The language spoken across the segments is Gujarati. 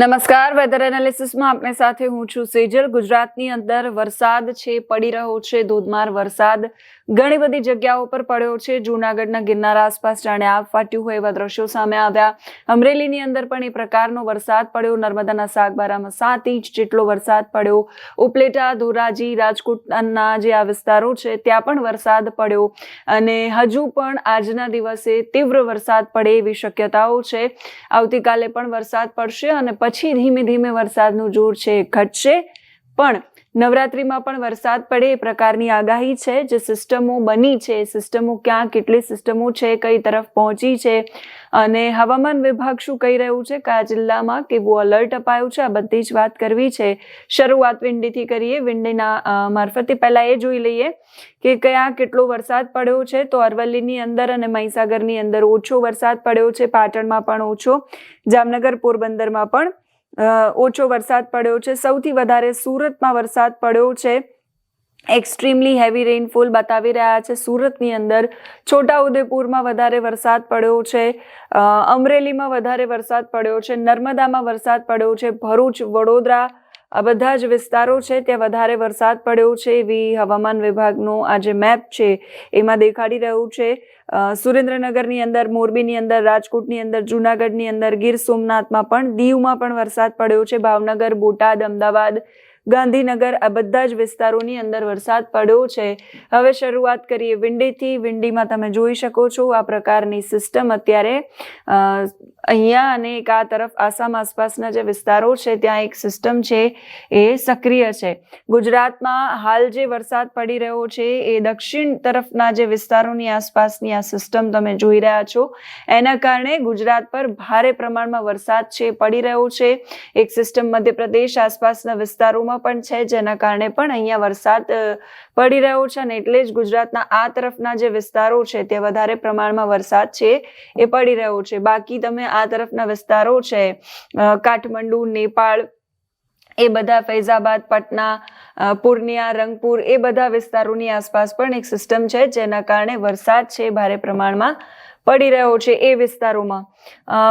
નમસ્કાર. વેધર એનાલિસિસમાં આપને સાથે હું છું સેજલ. ગુજરાતની અંદર વરસાદ છે, પડી રહ્યો છે, ધોધમાર વરસાદ ઘણી બધી જગ્યાઓ પર પડ્યો છે. જૂનાગઢના ગિરનાર આસપાસ જાણે આગ ફાટ્યું હોય એવા દ્રશ્યો સામે આવ્યા. અમરેલીની અંદર પણ એ પ્રકારનો વરસાદ પડ્યો. નર્મદાના સાગબારામાં સાત ઇંચ જેટલો વરસાદ પડ્યો. ઉપલેટા, ધોરાજી, રાજકોટના જે આ વિસ્તારો છે, ત્યાં પણ વરસાદ પડ્યો. અને હજુ પણ આજના દિવસે તીવ્ર વરસાદ પડે એવી શક્યતાઓ છે. આવતીકાલે પણ વરસાદ પડશે અને પછી ધીમે ધીમે વરસાદનું જોર છે, ઘટશે. પણ નવરાત્રિમાં પણ વરસાદ પડે એ પ્રકારની આગાહી છે, જે સિસ્ટમો બની છે. સિસ્ટમો ક્યાં, કેટલી સિસ્ટમો છે, કઈ તરફ પહોંચી છે અને હવામાન વિભાગ શું કહી રહ્યું છે? કયા જિલ્લામાં કેવું અલર્ટ અપાયું છે? આ બધી જ વાત કરવી છે. શરૂઆત વિંડીથી કરીએ. વિંડીના મારફતે પહેલાં એ જોઈ લઈએ કે કયા, કેટલો વરસાદ પડ્યો છે. તો અરવલ્લીની અંદર અને મહીસાગરની અંદર ઓછો વરસાદ પડ્યો છે. પાટણમાં પણ ઓછો. જામનગર, પોરબંદરમાં પણ ઓછો વરસાદ પડ્યો છે. સૌથી વધારે સુરતમાં વરસાદ પડ્યો છે. એક્સ્ટ્રીમલી હેવી રેઇનફોલ બતાવી રહ્યા છે. સુરતની અંદર છોટાઉદેપુરમાં વધારે વરસાદ પડ્યો છે. અમરેલીમાં વધારે વરસાદ પડ્યો છે. નર્મદામાં વરસાદ પડ્યો છે. ભરૂચ, વડોદરા આ બધા જ વિસ્તારો છે, ત્યાં વધારે વરસાદ પડ્યો છે. એવી હવામાન વિભાગનો આ જે મેપ છે, એમાં દેખાડી રહ્યું છે. સુરેન્દ્રનગરની અંદર, મોરબીની અંદર, રાજકોટની અંદર, જૂનાગઢની અંદર ગીર સોમનાથમાં પણ દીવમાં પણ વરસાદ પડ્યો છે. ભાવનગર, બોટાદ, અમદાવાદ ગાંધીનગર, આ બધા જ વિસ્તારોની અંદર વરસાદ પડ્યો છે. હવે શરૂઆત કરીએ વિંડીથી. વિંડીમાં તમે જોઈ શકો છો આ પ્રકારની સિસ્ટમ અત્યારે અહીંયા અને એક આ તરફ આસામ આસપાસના જે વિસ્તારો છે, ત્યાં એક સિસ્ટમ છે એ સક્રિય છે. ગુજરાતમાં હાલ જે વરસાદ પડી રહ્યો છે એ દક્ષિણ તરફના જે વિસ્તારોની આસપાસની આ સિસ્ટમ તમે જોઈ રહ્યા છો. એના કારણે ગુજરાત પર ભારે પ્રમાણમાં વરસાદ છે, પડી રહ્યો છે. એક સિસ્ટમ મધ્યપ્રદેશ આસપાસના વિસ્તારોમાં પણ છે, જેના કારણે પણ અહીંયા વરસાદ પડી રહ્યો છે અને એટલે જ ગુજરાતના આ તરફના જે વિસ્તારો છે તે વધારે પ્રમાણમાં વરસાદ છે એ પડી રહ્યો છે. બાકી તમે આ તરફના વિસ્તારો છે કાઠમંડુ, નેપાળ, એ બધા ફૈઝાબાદ, પટના પૂર્ણિયા, રંગપુર એ બધા વિસ્તારોની આસપાસ પણ એક સિસ્ટમ છે જેના કારણે વરસાદ છે ભારે પ્રમાણમાં પડી રહ્યો છે એ વિસ્તારોમાં.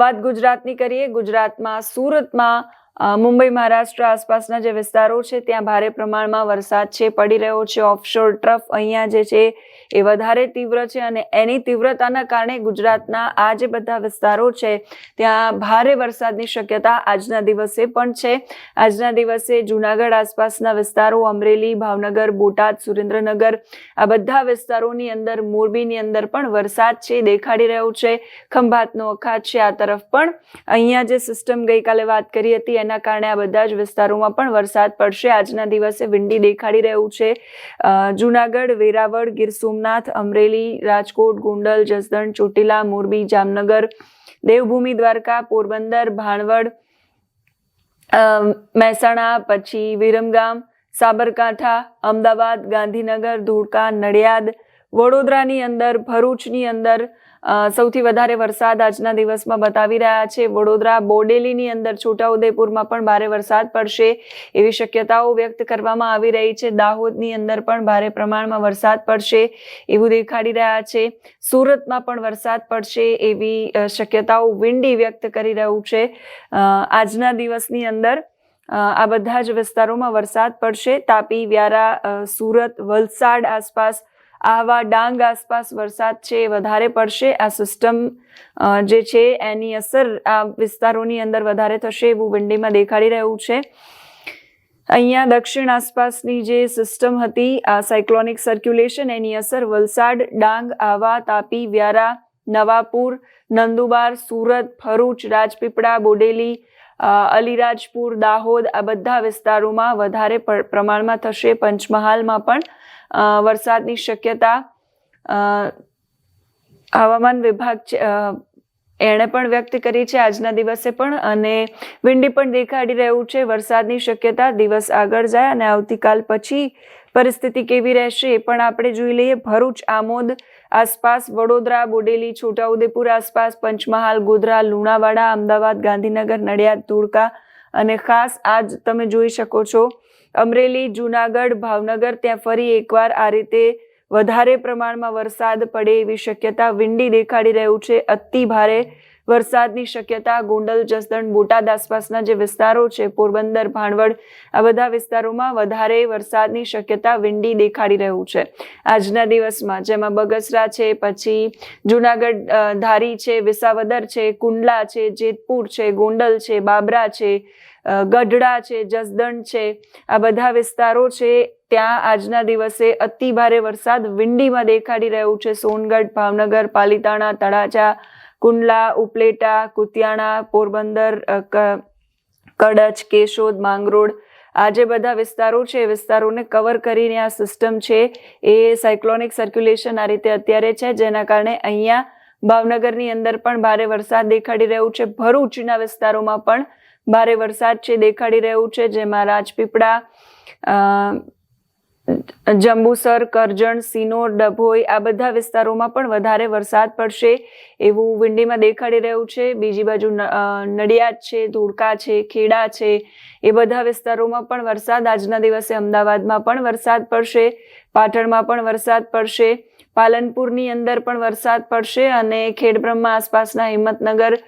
વાત ગુજરાતની કરીએ, ગુજરાતમાં, સુરતમાં મુંબઈ, મહારાષ્ટ્ર આસપાસના જે વિસ્તારો છે, ત્યાં ભારે પ્રમાણમાં વરસાદ છે, પડી રહ્યો છે ઓફશોર ટ્રફ અહીંયા જે છે એ વધારે તીવ્ર છે અને એની તીવ્રતાના કારણે ગુજરાતના આ જે બધા વિસ્તારો છે, ત્યાં ભારે વરસાદની શક્યતા આજના દિવસે પણ છે. આજના દિવસે જુનાગઢ આસપાસના વિસ્તારો, અમરેલી, ભાવનગર, બોટાદ, સુરેન્દ્રનગર, આ બધા વિસ્તારોની અંદર મોરબીની અંદર પણ વરસાદ છે, દેખાડી રહ્યો છે. ખંભાતનો અખાત છે આ તરફ પણ. અહીંયા જે સિસ્ટમ ગઈકાલે વાત કરી હતી, એના કારણે આ બધા જ વિસ્તારોમાં પણ વરસાદ પડશે. આજના દિવસે વિંડી દેખાડી રહ્યું છે. જુનાગઢ, વેરાવળ, ગીર સોમનાથ અમરેલી, રાજકોટ, ગોંડલ, જસદણ, ચોટીલા, મોરબી, જામનગર, દેવભૂમિ, દ્વારકા, પોરબંદર, ભાણવડ મહેસાણા, પછી વિરમગામ, સાબરકાંઠા, અમદાવાદ, ગાંધીનગર, ધોળકા, નડિયાદ, વડોદરાની અંદર, ભરૂચની અંદર સૌથી વધારે વરસાદ આજના દિવસમાં બતાવી રહ્યા છે. વડોદરા બોડેલીની અંદર છોટાઉદેપુરમાં પણ ભારે વરસાદ પડશે એવી શક્યતાઓ વ્યક્ત કરવામાં આવી રહી છે. દાહોદની અંદર પણ ભારે પ્રમાણમાં વરસાદ પડશે એવું દેખાડી રહ્યા છે. સુરતમાં પણ વરસાદ પડશે એવી શક્યતાઓ વિંડી વ્યક્ત કરી રહ્યું છે. આજના દિવસની અંદર આ બધા જ વિસ્તારોમાં વરસાદ પડશે. તાપી, વ્યારા સુરત, વલસાડ આસપાસ આહવા ડાંગ આસપાસ વરસાદ છે એ વધારે પડશે. આ સિસ્ટમ જે છે એની અસર આ વિસ્તારોની અંદર વધારે થશે એવું વિંડીમાં દેખાડી રહ્યું છે. અહીંયા દક્ષિણ આસપાસની જે સિસ્ટમ હતી, આ સાયક્લોનિક સર્ક્યુલેશન એની અસર વલસાડ, ડાંગ, આવા, તાપી, વ્યારા, નવાપુર, નંદુબાર, સુરત, ભરૂચ, રાજપીપળા, બોડેલી અલીરાજપુર, દાહોદ આ બધા વિસ્તારોમાં વધારે પ્રમાણમાં થશે પંચમહાલમાં પણ. વરસાદની શક્યતા હવામાન વિભાગ એણે પણ વ્યક્ત કરી છે આજના દિવસે પણ અને વિંડી પણ દેખાડી રહ્યું છે. વરસાદની શક્યતા દિવસ આગળ જાય અને આવતીકાલ પછી પરિસ્થિતિ કેવી રહેશે એ પણ આપણે જોઈ લઈએ. ભરૂચ, આમોદ આસપાસ, વડોદરા, બોડેલી, છોટાઉદેપુર આસપાસ, પંચમહાલ, ગોધરા, લુણાવાડા, અમદાવાદ, ગાંધીનગર, નડિયાદ, ધોળકા અને ખાસ આજ તમે જોઈ શકો છો અમરેલી, જુનાગઢ, ભાવનગર, ત્યાં ફરી એકવાર આ રીતે વધારે પ્રમાણમાં વરસાદ પડે એવી શક્યતા વિંડી દેખાડી રહ્યું છે. અતિ ભારે વરસાદની શક્યતા ગોંડલ, જસદણ, બોટાદ આસપાસના જે વિસ્તારો છે, પોરબંદર, ભાણવડ, આ બધા વિસ્તારોમાં વધારે વરસાદની શક્યતા વિંડી દેખાડી રહ્યું છે. આજના દિવસમાં જેમાં બગસરા છે, પછી જુનાગઢ ધારી છે, વિસાવદર છે, કુંડલા છે, જેતપુર છે, ગોંડલ છે, બાબરા છે ગઢડા છે, જસદણ છે, આ બધા વિસ્તારો છે, ત્યાં આજના દિવસે અતિ ભારે વરસાદ વિંડીમાં દેખાડી રહ્યું છે. સોનગઢ, ભાવનગર, પાલિતાણા, તળાજા, કુંડલા, ઉપલેટા, કુતિયાણા, પોરબંદર કડચ, કેશોદ, માંગરોળ આ જે બધા વિસ્તારો છે, એ વિસ્તારોને કવર કરીને આ સિસ્ટમ છે, એ સાયક્લોનિક સર્ક્યુલેશન આ રીતે અત્યારે છે, જેના કારણે અહીંયા ભાવનગરની અંદર પણ ભારે વરસાદ દેખાડી રહ્યું છે. ભરૂચના વિસ્તારોમાં પણ ભારે વરસાદ છે, દેખાડી રહ્યું છે, જેમાં રાજપીપળા જંબુસર, કરજણ, સિનોર, ડભોઈ આ બધા વિસ્તારોમાં પણ વધારે વરસાદ પડશે એવું વિંડીમાં દેખાડી રહ્યું છે. બીજી બાજુ નડિયાદ છે ધોળકા છે, ખેડા છે, એ બધા વિસ્તારોમાં પણ વરસાદ. આજના દિવસે અમદાવાદમાં પણ વરસાદ પડશે, પાટણમાં પણ વરસાદ પડશે. પાલનપુરની અંદર પણ વરસાદ પડશે અને ખેડબ્રહ્મા આસપાસના હિંમતનગર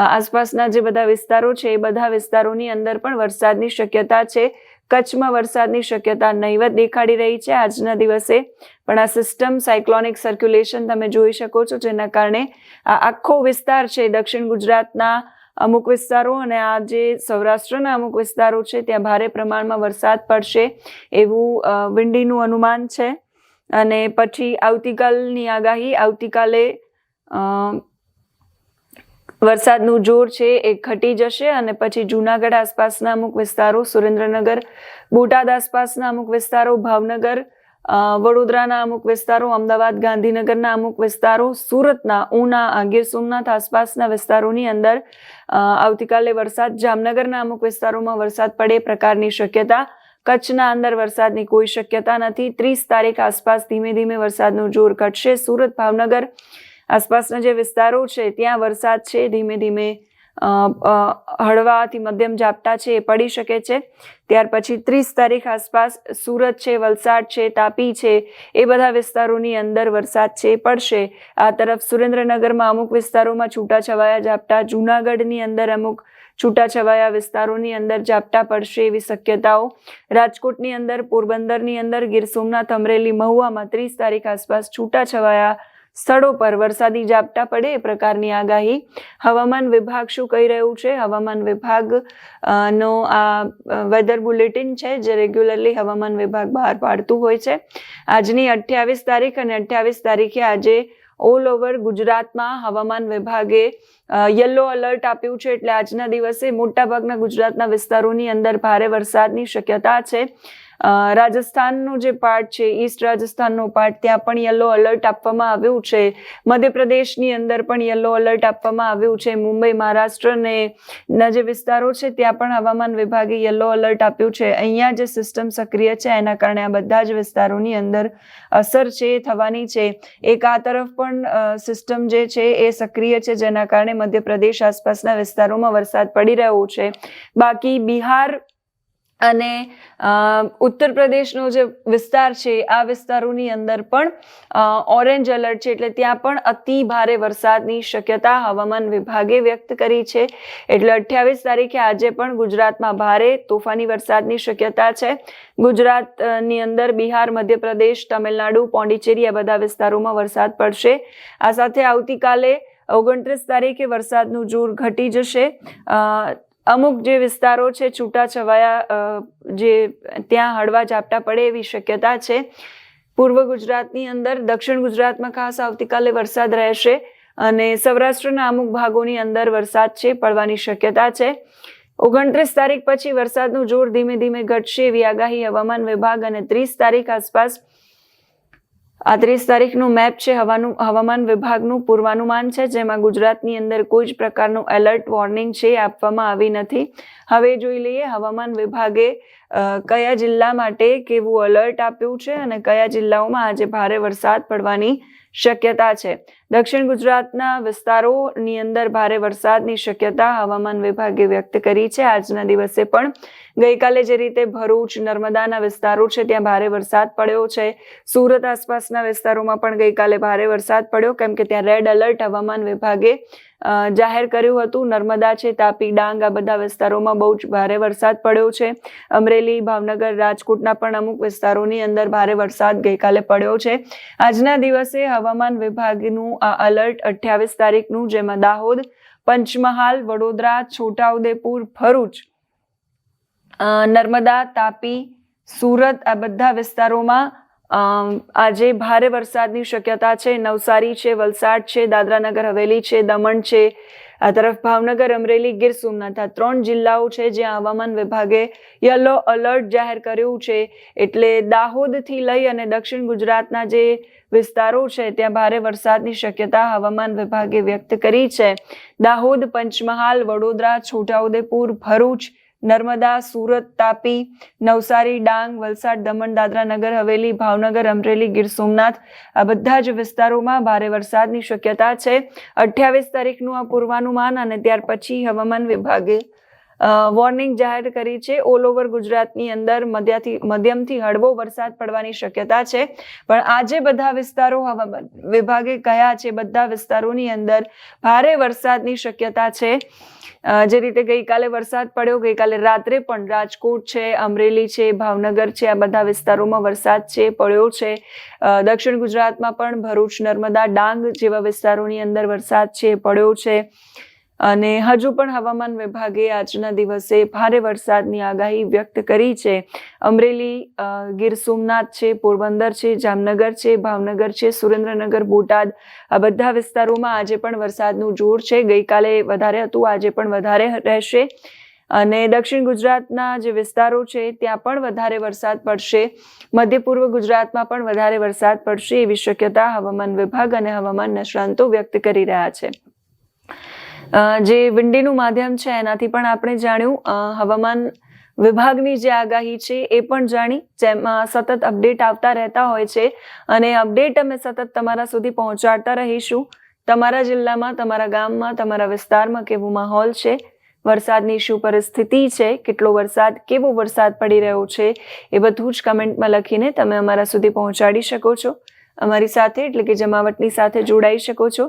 આસપાસના જે બધા વિસ્તારો છે, એ બધા વિસ્તારોની અંદર પણ વરસાદની શક્યતા છે. કચ્છમાં વરસાદની શક્યતા નહીવત દેખાડી રહી છે. આજના દિવસે પણ આ સિસ્ટમ સાયક્લોનિક સર્ક્યુલેશન તમે જોઈ શકો છો, જેના કારણે આ આખો વિસ્તાર છે, દક્ષિણ ગુજરાતના અમુક વિસ્તારો અને આ જે સૌરાષ્ટ્રના અમુક વિસ્તારો છે, ત્યાં ભારે પ્રમાણમાં વરસાદ પડશે એવું વિંડીનું અનુમાન છે. અને પછી આવતીકાલની આગાહી, આવતીકાલે વરસાદનું જોર છે એ ઘટી જશે અને પછી જૂનાગઢ આસપાસના અમુક વિસ્તારો, સુરેન્દ્રનગર, બોટાદ આસપાસના અમુક વિસ્તારો, ભાવનગર વડોદરાના અમુક વિસ્તારો, અમદાવાદ, ગાંધીનગરના અમુક વિસ્તારો, સુરતના ઉના, ગીર સોમનાથ આસપાસના વિસ્તારોની અંદર આવતીકાલે વરસાદ, જામનગરના અમુક વિસ્તારોમાં વરસાદ પડે પ્રકારની શક્યતા કચ્છના અંદર વરસાદની કોઈ શક્યતા નથી. ત્રીસ તારીખ આસપાસ ધીમે ધીમે વરસાદનું જોર ઘટશે. સુરત, ભાવનગર આસપાસના જે વિસ્તારો છે, ત્યાં વરસાદ છે. ધીમે ધીમે હળવાથી મધ્યમ ઝાપટા છે, એ પડી શકે છે. ત્યાર પછી ત્રીસ તારીખ આસપાસ સુરત છે, વલસાડ છે, તાપી છે, એ બધા વિસ્તારોની અંદર વરસાદ છે પડશે. આ તરફ સુરેન્દ્રનગરમાં અમુક વિસ્તારોમાં છૂટાછવાયા ઝાપટા. જૂનાગઢની અંદર અમુક છૂટાછવાયા વિસ્તારોની અંદર ઝાપટા પડશે એવી શક્યતાઓ. રાજકોટની અંદર, પોરબંદરની અંદર, ગીર સોમનાથ, અમરેલી, મહુવામાં ત્રીસ તારીખ આસપાસ છૂટાછવાયા સ્થળો પર વરસાદી ઝાપટા પડે એ પ્રકારની આગાહી. હવામાન વિભાગ શું કહી રહ્યું છે? હવામાન વિભાગ નો આ વેધર બુલેટિન છે જે રેગ્યુલરલી હવામાન વિભાગ બહાર પાડતું હોય છે. આજની અઠ્યાવીસ તારીખ અને અઠ્યાવીસ તારીખે આજે ઓલ ઓવર ગુજરાતમાં હવામાન વિભાગે યલો અલર્ટ આપ્યું છે એટલે આજના દિવસે મોટાભાગના ગુજરાતના વિસ્તારોની અંદર ભારે વરસાદની શક્યતા છે. રાજસ્થાનનો જે પાર્ટ છે ઈસ્ટ રાજસ્થાનનો પાર્ટ ત્યાં પણ યલો અલર્ટ આપવામાં આવ્યું છે. મધ્યપ્રદેશની અંદર પણ યલો અલર્ટ આપવામાં આવ્યું છે. મુંબઈ, મહારાષ્ટ્ર ને ના જે વિસ્તારો છે, ત્યાં પણ હવામાન વિભાગે યલો અલર્ટ આપ્યું છે. અહીંયા જે સિસ્ટમ સક્રિય છે, એના કારણે આ બધા જ વિસ્તારોની અંદર અસર છે એ થવાની છે. એક આ તરફ પણ સિસ્ટમ જે છે, એ સક્રિય છે, જેના કારણે મધ્યપ્રદેશ આસપાસના વિસ્તારોમાં વરસાદ પડી રહ્યો છે. બાકી બિહાર અને ઉત્તર પ્રદેશનો જે વિસ્તાર છે, આ વિસ્તારોની અંદર પણ ઓરેન્જ એલર્ટ છે, એટલે ત્યાં પણ અતિ ભારે વરસાદની શક્યતા હવામાન વિભાગે વ્યક્ત કરી છે. એટલે અઠ્યાવીસ તારીખે આજે પણ ગુજરાતમાં ભારે તોફાની વરસાદની શક્યતા છે. ગુજરાતની અંદર બિહાર, મધ્યપ્રદેશ, તમિલનાડુ, પોંડિચેરી આ બધા વિસ્તારોમાં વરસાદ પડશે. આ સાથે આવતીકાલે ઓગણત્રીસ તારીખે વરસાદનું જોર ઘટી જશે. અમુક જે વિસ્તારો છે, છૂટાછવાયા છવાયા જે ત્યાં હળવા ઝાપટા પડે એવી શક્યતા છે. પૂર્વ ગુજરાતની અંદર, દક્ષિણ ગુજરાતમાં ખાસ આવતીકાલે વરસાદ રહેશે અને સૌરાષ્ટ્રના અમુક ભાગોની અંદર વરસાદ છે, પડવાની શક્યતા છે. ઓગણત્રીસ તારીખ પછી વરસાદનું જોર ધીમે ધીમે ઘટશે એવી આગાહી હવામાન વિભાગ અને ત્રીસ તારીખ આસપાસ આ ત્રીસ તારીખનું મેપ છે, હવાનું હવામાન વિભાગનું પૂર્વાનુમાન છે, જેમાં ગુજરાતની અંદર કોઈ જ પ્રકારનું એલર્ટ વોર્નિંગ છે આપવામાં આવી નથી. હવે જોઈ લઈએ હવામાન વિભાગે કયા જિલ્લા માટે કેવું એલર્ટ આપ્યું છે અને કયા જિલ્લાઓમાં આજે ભારે વરસાદ પડવાની શક્યતા છે. દક્ષિણ ગુજરાતના વિસ્તારોની અંદર ભારે વરસાદની શક્યતા હવામાન વિભાગે વ્યક્ત કરી છે. આજના દિવસે પણ ગઈકાલે જે રીતે ભરૂચ, નર્મદાના વિસ્તારો છે, ત્યાં ભારે વરસાદ પડ્યો છે. સુરત આસપાસના વિસ્તારોમાં પણ ગઈકાલે ભારે વરસાદ પડ્યો, કેમ કે ત્યાં રેડ એલર્ટ હવામાન વિભાગે જાહેર કર્યું હતું. નર્મદા છે, તાપી, ડાંગ આ બધા વિસ્તારોમાં બહુ જ ભારે વરસાદ પડ્યો છે. અમરેલી, ભાવનગર, રાજકોટના પણ અમુક વિસ્તારોની અંદર ભારે વરસાદ ગઈકાલે પડ્યો છે. આજના દિવસે હવામાન વિભાગનું આ અલર્ટ અઠ્યાવીસ તારીખનું, જેમાં દાહોદ, પંચમહાલ, વડોદરા, છોટાઉદેપુર, ભરૂચ નર્મદા, તાપી, સુરત આ બધા વિસ્તારોમાં આજે ભારે વરસાદની શક્યતા છે. નવસારી છે, વલસાડ છે, દાદરાનગર, હવેલી છે, દમણ છે. આ તરફ ભાવનગર, અમરેલી, ગીર સોમનાથ. આ ત્રણ જિલ્લાઓ છે જ્યાં હવામાન વિભાગે યલો અલર્ટ જાહેર કર્યું છે. એટલે દાહોદથી લઈ અને દક્ષિણ ગુજરાતના જે વિસ્તારો છે, ત્યાં ભારે વરસાદની શક્યતા હવામાન વિભાગે વ્યક્ત કરી છે. દાહોદ, પંચમહાલ, વડોદરા, છોટાઉદેપુર, ભરૂચ નર્મદા, સુરત, તાપી, નવસારી, ડાંગ, વલસાડ, દમણ, દાદરા નગર, હવેલી, ભાવનગર, અમરેલી, ગીર સોમનાથ આ બધા જ વિસ્તારોમાં ભારે વરસાદની શક્યતા છે. અઠ્યાવીસ તારીખનું આ પૂર્વાનુમાન અને ત્યાર પછી હવામાન વિભાગે વોર્નિંગ જાહેર કરી છે. ઓલ ઓવર ગુજરાતની અંદર મધ્યથી, મધ્યમથી હળવો વરસાદ પડવાની શક્યતા છે. પણ આજે બધા વિસ્તારો હવામાન વિભાગે કયા છે બધા વિસ્તારોની અંદર ભારે વરસાદની શક્યતા છે. જે રીતે ગઈકાલે વરસાદ પડ્યો, ગઈકાલે રાત્રે પણ રાજકોટ છે, અમરેલી છે, ભાવનગર છે, આ બધા વિસ્તારોમાં વરસાદ છે, પડ્યો છે. દક્ષિણ ગુજરાતમાં પણ ભરૂચ, નર્મદા, ડાંગ જેવા વિસ્તારોની અંદર વરસાદ છે, પડ્યો છે. અને હજુ પણ હવામાન વિભાગે આજના દિવસે ભારે વરસાદની આગાહી વ્યક્ત કરી છે. અમરેલી ગીર સોમનાથ છે, પોરબંદર છે, જામનગર છે, ભાવનગર છે, સુરેન્દ્રનગર, બોટાદ, આ બધા વિસ્તારોમાં આજે પણ વરસાદનું જોર છે. ગઈકાલે વધારે હતું, આજે પણ વધારે રહેશે. અને દક્ષિણ ગુજરાતના જે વિસ્તારો છે, ત્યાં પણ વધારે વરસાદ પડશે. મધ્ય પૂર્વ ગુજરાતમાં પણ વધારે વરસાદ પડશે એવી શક્યતા હવામાન વિભાગ અને હવામાન નિષ્ણાંતો વ્યક્ત કરી રહ્યા છે. જે વિંડીનું માધ્યમ છે, એનાથી પણ આપણે જાણ્યું હવામાન વિભાગની જે આગાહી છે, એ પણ જાણી, જેમાં સતત અપડેટ આવતા રહેતા હોય છે, અને અપડેટ અમે સતત તમારા સુધી પહોંચાડતા રહીશું. તમારા જિલ્લામાં, તમારા ગામમાં, તમારા વિસ્તારમાં કેવો માહોલ છે? વરસાદની શું પરિસ્થિતિ છે? કેટલો વરસાદ, કેવો વરસાદ પડી રહ્યો છે? એ બધું જ કમેન્ટમાં લખીને તમે અમારા સુધી પહોંચાડી શકો છો. અમારી સાથે, એટલે કે જમાવટની સાથે જોડાઈ શકો છો.